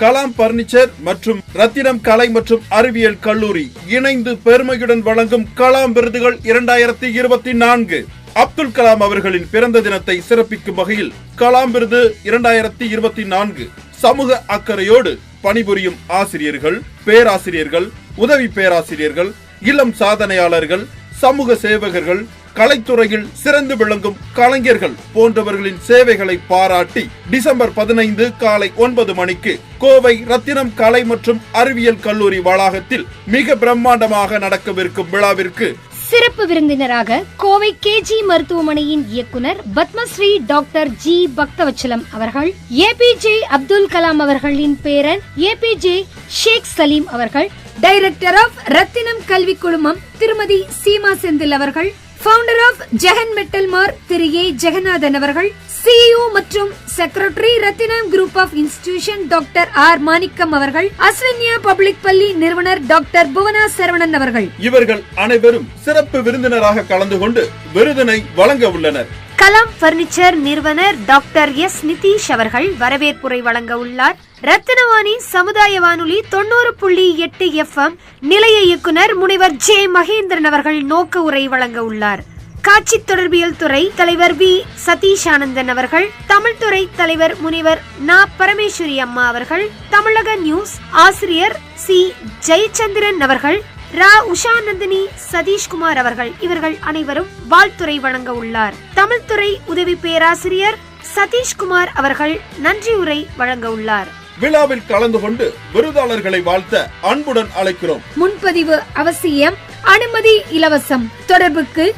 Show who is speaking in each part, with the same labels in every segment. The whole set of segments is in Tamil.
Speaker 1: கலாம் பர்னிச்சர் மற்றும் ரத்தினம் கலை மற்றும் அறிவியல் கல்லூரி இணைந்து பெருமையுடன் வழங்கும் கலாம் விருதுகள் இரண்டாயிரத்தி இருபத்தி நான்கு. அப்துல் கலாம் அவர்களின் பிறந்த தினத்தை சிறப்பிக்கும் வகையில் கலாம் விருது இரண்டாயிரத்தி இருபத்தி நான்கு. சமூக அக்கறையோடு பணிபுரியும் ஆசிரியர்கள் பேராசிரியர்கள் உதவி பேராசிரியர்கள் இளம் சாதனையாளர்கள் சமூக சேவகர்கள் கலைத்துறையில் சிறந்து விளங்கும் கலைஞர்கள் போன்றவர்களின் சேவைகளை பாராட்டி டிசம்பர் பதினைந்து காலை ஒன்பது மணிக்கு கோவை ரத்தினம் கலை மற்றும் அறிவியல் கல்லூரி வளாகத்தில் மிக பிரம்மாண்டமாக நடக்கவிருக்கும் விழாவிற்கு
Speaker 2: சிறப்பு விருந்தினராக கோவை கேஜி மருத்துவமனையின் இயக்குனர் பத்மஸ்ரீ டாக்டர் ஜி பக்தவச்சலம் அவர்கள் ஏபிஜே அப்துல் கலாம் அவர்களின் பேரன் ஏபிஜே ஷேக் சலீம் அவர்கள் டைரக்டர் ஆஃப் ரத்தினம் கல்வி குழுமம் திருமதி சீமா செந்தில் அவர்கள் founder of Jagan Metalmart Thiru A. Jeganathan அவர்கள் சிஇஓ மற்றும் secretary Rathinam group of institution doctor R Manickam அவர்கள் அஸ்வின்யா பப்ளிக் பள்ளி நிறுவனர் டாக்டர் புவனா சரவணன் அவர்கள்.
Speaker 1: இவர்கள் அனைவரும் சிறப்பு விருந்தினராக கலந்து கொண்டு விருதினை வழங்க உள்ளனர்.
Speaker 2: கலாம் பர்னிச்சர் நிறுவனர் டாக்டர் எஸ் நிதிஷ் அவர்கள் வரவேற்புரை வழங்க உள்ளார். ரத்தினவாணி சமுதாய வானொலி தொண்ணூறு புள்ளி எட்டு எஃப்எம் நிலைய இயக்குனர் முனைவர் ஜே மகேந்திரன் அவர்கள் நோக்க உரை வழங்க உள்ளார். காட்சி தொடர்பியல் துறை தலைவர் வி. சதீஷ் ஆனந்தன் அவர்கள் தமிழ் துறை தலைவர் முனைவர் நா. பரமேஸ்வரி அம்மா அவர்கள் தமிழக நியூஸ் ஆசிரியர் சி. ஜெயச்சந்திரன் அவர்கள் ரா. உஷா நந்தினி சதீஷ்குமார் அவர்கள். இவர்கள் அனைவரும் வாழ்த்துறை வழங்க உள்ளார். தமிழ்துறை உதவி பேராசிரியர் சதீஷ்குமார் அவர்கள் நன்றி உரை வழங்க உள்ளார்.
Speaker 1: விழாவில் கலந்து கொண்டு விருதாளர்களை வாழ்த்த அன்புடன் அழைக்கிறோம்.
Speaker 2: முன்பதிவு அவசியம். அனுமதி இலவசம். தொடர்புக்கு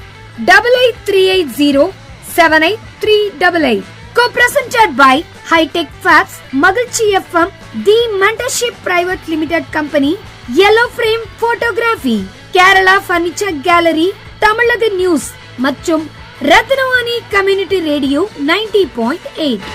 Speaker 2: double eight three eight zero seven eight three double eight co by hitech fabs Magalchi FM the mentorship private limited company yellow frame photography Kerala furniture gallery Tamilaga news ಮತ್ತು Rathnavani community radio ninety point eight